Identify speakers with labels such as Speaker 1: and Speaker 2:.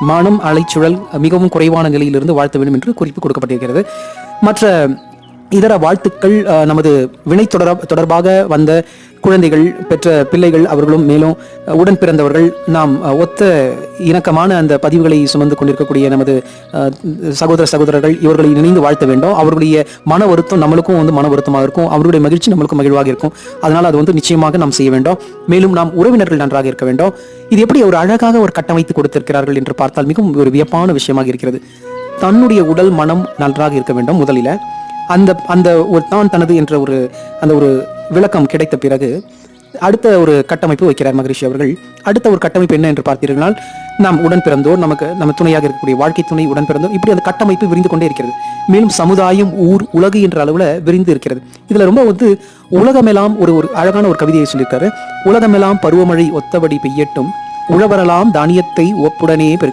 Speaker 1: மனம் அலைச்சுழல் மிகவும் குறைவான நிலையிலிருந்து வாழ்த்த வேண்டும் என்று குறிப்பு கொடுக்கப்பட்டிருக்கிறது. மற்ற இதர வாழ்த்துக்கள் அஹ், நமது வினை தொடர தொடர்பாக வந்த குழந்தைகள் பெற்ற பிள்ளைகள் அவர்களும் மேலும் உடன் பிறந்தவர்கள் நாம் ஒத்த இணக்கமான அந்த பதிவுகளை சுமந்து கொண்டிருக்கக்கூடிய நமது அஹ், சகோதர சகோதரர்கள் இவர்களை இணைந்து வாழ்த்த வேண்டும். அவர்களுடைய மன வருத்தம் நம்மளுக்கும் வந்து மன வருத்தமாக இருக்கும். அவருடைய மகிழ்ச்சி நம்மளுக்கும் மகிழ்வாக இருக்கும். அதனால் அது வந்து நிச்சயமாக நாம் செய்ய வேண்டும். மேலும் நாம் உறவினர்கள் நன்றாக இருக்க வேண்டும். இது எப்படி ஒரு அழகாக ஒரு கட்டமைத்து கொடுத்திருக்கிறார்கள் என்று பார்த்தால் மிகவும் ஒரு வியப்பான விஷயமாக இருக்கிறது. தன்னுடைய உடல் மனம் நன்றாக இருக்க வேண்டும் முதலில். அந்த அந்த ஒரு தான் தனது என்ற ஒரு அந்த ஒரு விளக்கம் கிடைத்த பிறகு அடுத்த ஒரு கட்டமைப்பு வைக்கிறார் மகரிஷி அவர்கள். அடுத்த ஒரு கட்டமைப்பு என்ன என்று பார்த்தீர்களால் நாம் உடன் பிறந்தோர் நமக்கு நம்ம துணையாக இருக்கக்கூடிய வாழ்க்கை துணை உடன் பிறந்தோர் இப்படி அந்த கட்டமைப்பு விரிந்து கொண்டே இருக்கிறது. மேலும் சமுதாயம் ஊர் உலகு என்ற அளவுல விரிந்து இருக்கிறது. இதுல ரொம்ப வந்து உலகமெல்லாம் ஒரு ஒரு அழகான ஒரு கவிதையை சொல்லியிருக்காரு. உலகமெல்லாம் பருவமழை ஒத்தபடி பெய்யட்டும் உழவரலாம் தானியத்தை ஒப்புடனே பெருக்க